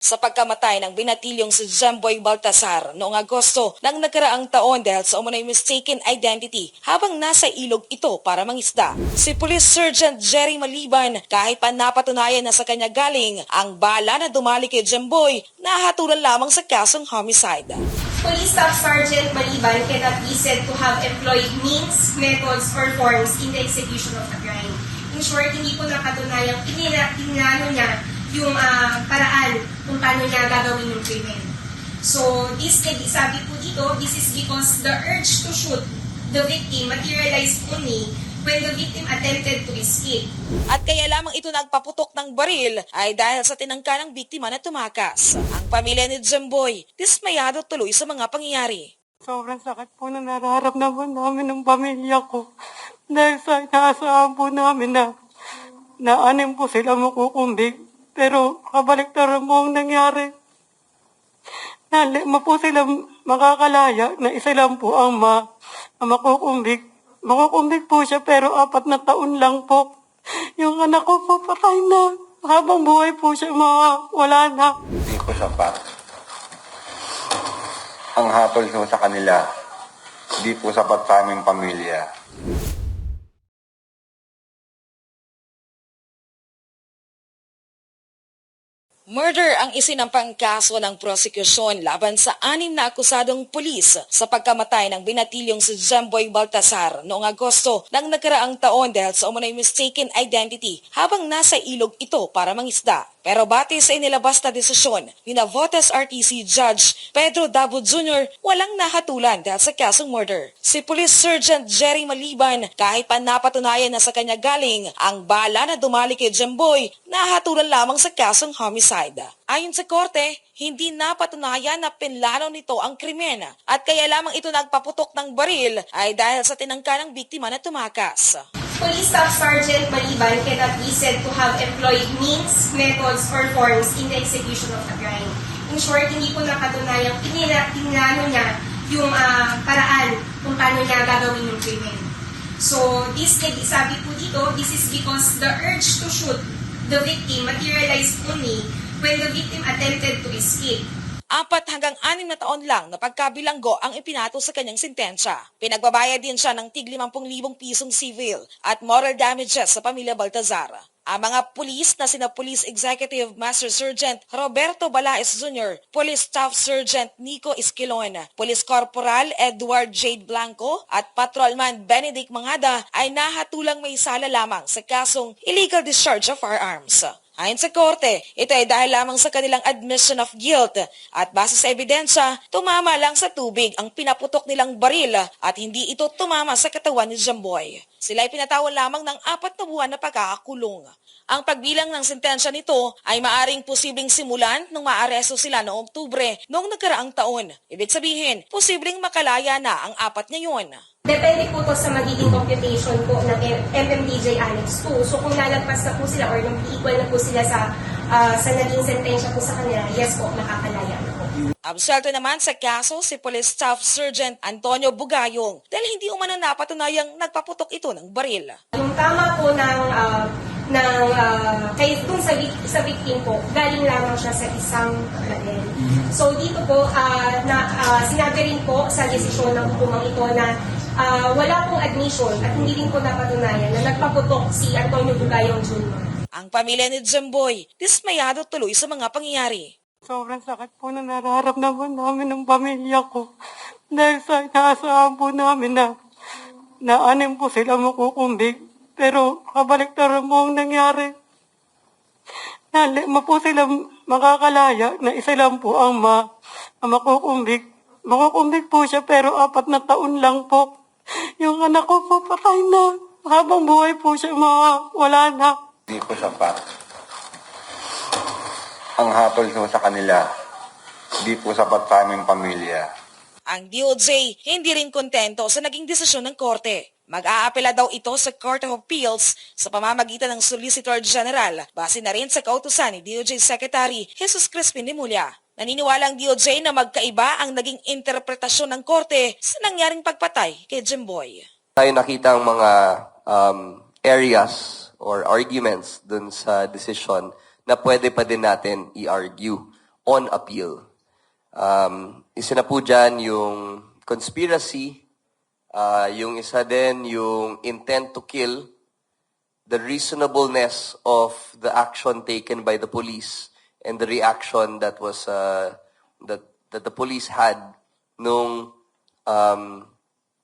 sa pagkamatay ng binatilyong si Jemboy Baltasar noong Agosto ng nagkaraang taon dahil sa umunay mistaken identity habang nasa ilog ito para mangisda. Si Police Sergeant Jerry Maliban kahit pa napatunayan na sa kanya galing ang bala na dumali kay Jemboy nahatulan lamang sa kasong homicide. Police Staff Sergeant Maliban cannot be said to have employed means, methods, or forms in the execution of the crime. In short, hindi po napatunayang inila, inano niya yung ah, paraan kung paano niya gagawin yung krimen. So, this, sabi po dito, this is because the urge to shoot the victim materialized only when the victim attempted to escape. At kaya lamang ito nagpaputok ng baril ay dahil sa tinangka ng biktima na tumakas. Ang pamilya ni Jemboy, dismayado tuloy sa mga pangyayari. Sobrang sakit po na nararamdaman namin ng pamilya ko. Dahil sa inaasahan po namin na naanim po sila makukumbig. Pero kabaliktaran po ang nangyari. Na lima po sila makakalaya na isa lang po ang, ma, ang makukumbig. Makukumbig po siya pero apat na taon lang po. Yung anak ko po patay na. Habang buhay po siya mga wala na. Hindi ko sapat. Ang hatol sa kanila, hindi po sapat sa aming pamilya. Murder ang isinampang kaso ng prosekusyon laban sa anim na akusadong pulis sa pagkamatay ng binatilyong si Jemboy Baltasar noong Agosto ng nagkaraang taon dahil sa umunay mistaken identity habang nasa ilog ito para mangisda. Pero batay sa inilabas na desisyon ni Navotas RTC Judge Pedro Dabo Jr., walang nahatulan dahil sa kasong murder. Si Police Sergeant Jerry Maliban kahit pa napatunayan na sa kanya galing ang bala na dumali kay Jemboy, nahatulan lamang sa kasong homicide. Ayon sa korte, hindi napatunayan na pinlano nito ang krimen at kaya lamang ito nagpaputok ng baril ay dahil sa tinangka ng biktima na tumakas. Police Staff Sergeant Maliban cannot be said to have employed means, methods, or forms in the execution of the crime. In short, hindi po napatunayang inila, inano niya yung ah, paraan kung paano niya gagawin yung krimen. So, this, sabi po dito, this is because the urge to shoot the victim materialized only when the victim attempted to escape. Apat hanggang anim na taon lang na pagkabilanggo ang ipinato sa kanyang sentensya. Pinagbabayad din siya ng tig 50,000 pisong civil at moral damages sa pamilya Baltazar. Ang mga pulis na sina Police Executive Master Sergeant Roberto Balaes Jr., Police Staff Sergeant Nico Esquilon, Police Corporal Edward Jade Blanco at Patrolman Benedict Mangada ay nahatulang may sala lamang sa kasong illegal discharge of firearms. Ayon sa korte, ito ay dahil lamang sa kanilang admission of guilt at base sa ebidensya, tumama lang sa tubig ang pinaputok nilang baril at hindi ito tumama sa katawan ni Jamboy. Sila ay pinatawan lamang ng apat na buwan na pagkakakulong. Ang pagbilang ng sentensya nito ay maaring posibleng simulan nung maaresto sila noong Oktubre noong nagkaraang taon. Ibig sabihin, posibleng makalaya na ang apat ngayon. Depende po to sa magiging computation po ng MMDJ Annex 2. So kung lalagpas na po sila or nung equal na po sila sa ah, sa naging sentensya po sa kanila, yes po, makakalaya na po. Absuelto naman sa kaso si Police Staff Sergeant Antonio Bugayong dahil hindi umano napatunayang nagpaputok ito ng baril. Yung tama po ng ah, ng ah, kay dun sa, sa victim po, galing lamang siya sa isang baril. So dito po, ah, na, ah, sinabi rin po sa desisyon ng hukumang ito na ah, wala pong admission at hindi rin po napatunayan na nagpaputok si Antonio Bugayong Jr. Ang pamilya ni Jemboy, dismayado tuloy sa mga pangyayari. Sobrang sakit po na nararamdaman namin ng pamilya ko. Dahil sa inaasahan po namin na naanim po sila makukumbig. Pero kabaliktaran po ang nangyari. Na lima po sila makakalaya na isa lang po ang, ma, ang makukumbig. Makukumbig po siya pero apat na taon lang po. Yung anak ko po patay na. Habang buhay po siya mga wala na. Hindi ko sapat. Ang hatol ko sa kanila, hindi po sapat sa aming pamilya. Ang DOJ hindi rin kontento sa naging desisyon ng korte. Mag-aapela daw ito sa Court of Appeals sa pamamagitan ng Solicitor General base na rin sa kautusan ni DOJ Secretary Jesus Crispin Dimulya. Naniniwala ang DOJ na magkaiba ang naging interpretasyon ng korte sa nangyaring pagpatay kay Jimboy. tayo nakita ang mga um, areas or arguments dun sa decision na pwede pa din natin i-argue on appeal. Um, isa na po dyan yung conspiracy, ah, yung isa din yung intent to kill, the reasonableness of the action taken by the police and the reaction that was uh, that that the police had nung um,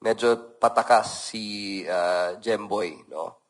medyo patakas si uh, Jemboy, no?